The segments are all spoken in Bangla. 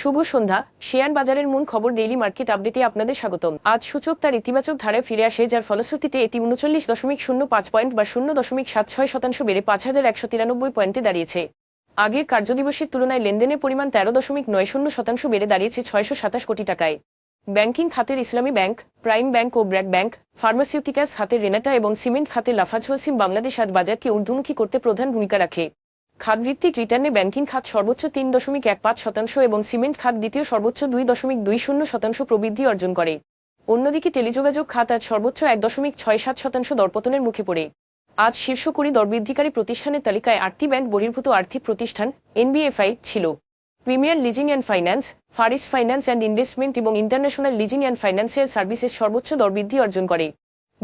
শুভ সন্ধ্যা। শেয়ার বাজারের মূল খবর ডেইলি মার্কেট আপডেটে আপনাদের স্বাগতম। আজ সূচক তার ইতিবাচক ধারায় ফিরে আসে, যার ফলশ্রুতিতে এটি উনচল্লিশ দশমিক শূন্য পাঁচ পয়েন্ট বা শূন্য দশমিক সাত ছয় শতাংশ বেড়ে পাঁচ হাজার একশো তিরানব্বই পয়েন্টে দাঁড়িয়েছে। আগের কার্যদিবসের তুলনায় লেনদেনের পরিমাণ তেরো দশমিক নয় শূন্য শতাংশ বেড়ে দাঁড়িয়েছে ছয়শো সাতাশ কোটি টাকায়। ব্যাংকিং খাতের ইসলামী ব্যাংক, প্রাইম ব্যাংক ও ব্র্যাক ব্যাংক, ফার্মাসিউটিক্যালস খাতের রেনাটা এবং সিমেন্ট খাতের লাফাজ ওয়াসিম বাংলাদেশ আজ বাজারকে ঊর্ধ্বমুখী করতে প্রধান ভূমিকা রাখে। খাতভিত্তিক রিটার্নে ব্যাংকিং খাত সর্বোচ্চ তিন দশমিক এক পাঁচ শতাংশ এবং সিমেন্ট খাত দ্বিতীয় সর্বোচ্চ দুই দশমিক দুই শূন্য শতাংশ প্রবৃদ্ধি অর্জন করে। অন্যদিকে টেলিযোগাযোগ খাত আজ সর্বোচ্চ এক দশমিক ছয় সাত শতাংশ দরপতনের মুখে পড়ে। আজ শীর্ষ কুড়ি দরবৃদ্ধিকারী প্রতিষ্ঠানের তালিকায় আটটি ব্যাংক বহির্ভূত আর্থিক প্রতিষ্ঠান, এনবিএফআই ছিল। প্রিমিয়ার লিজিং অ্যান্ড ফাইন্যান্স, ফারিস ফাইন্যান্স অ্যান্ড ইনভেস্টমেন্ট এবং international leasing and financial services সর্বোচ্চ দরবৃদ্ধি অর্জন করে।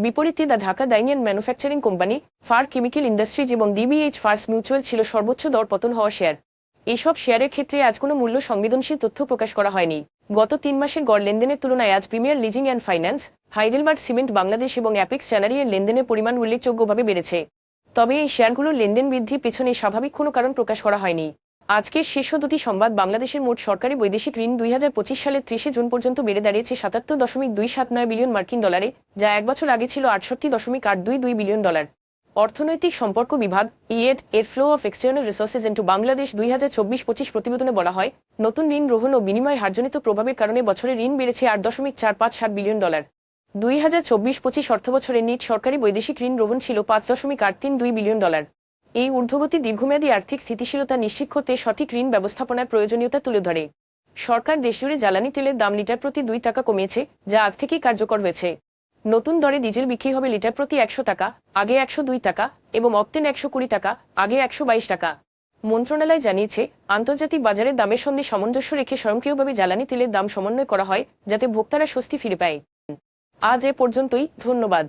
বিপরীতে the Dhaka dyeing manufacturing company, far chemical industries এবং ডিবিএইচ ফার্স মিউচুয়াল ছিল সর্বোচ্চ দর পতন হওয়া শেয়ার। এইসব শেয়ারের ক্ষেত্রে আজ কোনো মূল্য সংবেদনশীল তথ্য প্রকাশ করা হয়নি। গত তিন মাসের গড় লেনদেনের তুলনায় আজ premier leasing and finance Heidelberg cement Bangladesh এবং অ্যাপেক্স চ্যানারিয়ের লেনদেনের পরিমাণ উল্লেখযোগ্যভাবে বেড়েছে। তবে এই শেয়ারগুলোর লেনদেন বৃদ্ধির পেছনে স্বাভাবিক কোনো কারণ প্রকাশ করা হয়নি। আজকের শীর্ষ দুটি সংবাদ বাংলাদেশের মোট সরকারি বৈদেশিক ঋণ দুই সালের ত্রিশে জুন পর্যন্ত বেড়ে দাঁড়িয়েছে সাতাত্তর দশমিক দুই সাত নয় বিলিয়ন মার্কিন ডলারে, যা এক বছর আগে ছিল আটষট্টি দশমিক আট দুই দুই বিলিয়ন ডলার। অর্থনৈতিক সম্পর্ক বিভাগ ইয়েড এর flow of external resources into Bangladesh দুই হাজার চব্বিশ পঁচিশ প্রতিবেদনে বলা হয়, নতুন ঋণ গ্রহণ ও বিনিময় হারজনিত প্রভাবের কারণে বছরে ঋণ বেড়েছে আট দশমিক চার পাঁচ সাত বিলিয়ন ডলার। দুই হাজার চব্বিশ পঁচিশ অর্থবছরে নিট সরকারি বৈদেশিক ঋণ গ্রহণ ছিল পাঁচ দশমিক আট তিন দুই বিলিয়ন ডলার। এই ঊর্ধ্বগতি দীর্ঘমেয়াদী আর্থিক স্থিতিশীলতা নিশ্চিত করতে সঠিক ঋণ ব্যবস্থাপনার প্রয়োজনীয়তা তুলে ধরে। সরকার দেশজুড়ে জ্বালানি তেলের দাম লিটার প্রতি দুই টাকা কমিয়েছে যা আজ থেকেই কার্যকর হয়েছে। নতুন দরে ডিজেল বিক্রি হবে লিটার প্রতি একশো টাকা, আগে একশো দুই টাকা এবং অক্টেন একশো কুড়ি টাকা, আগে একশো বাইশ টাকা। মন্ত্রণালয় জানিয়েছে, আন্তর্জাতিক বাজারের দামের সঙ্গে সামঞ্জস্য রেখে স্বয়ংক্রিয়ভাবে জ্বালানি তেলের দাম সমন্বয় করা হয়, যাতে ভোক্তারা স্বস্তি ফিরে পায়। আজ এ পর্যন্তই, ধন্যবাদ।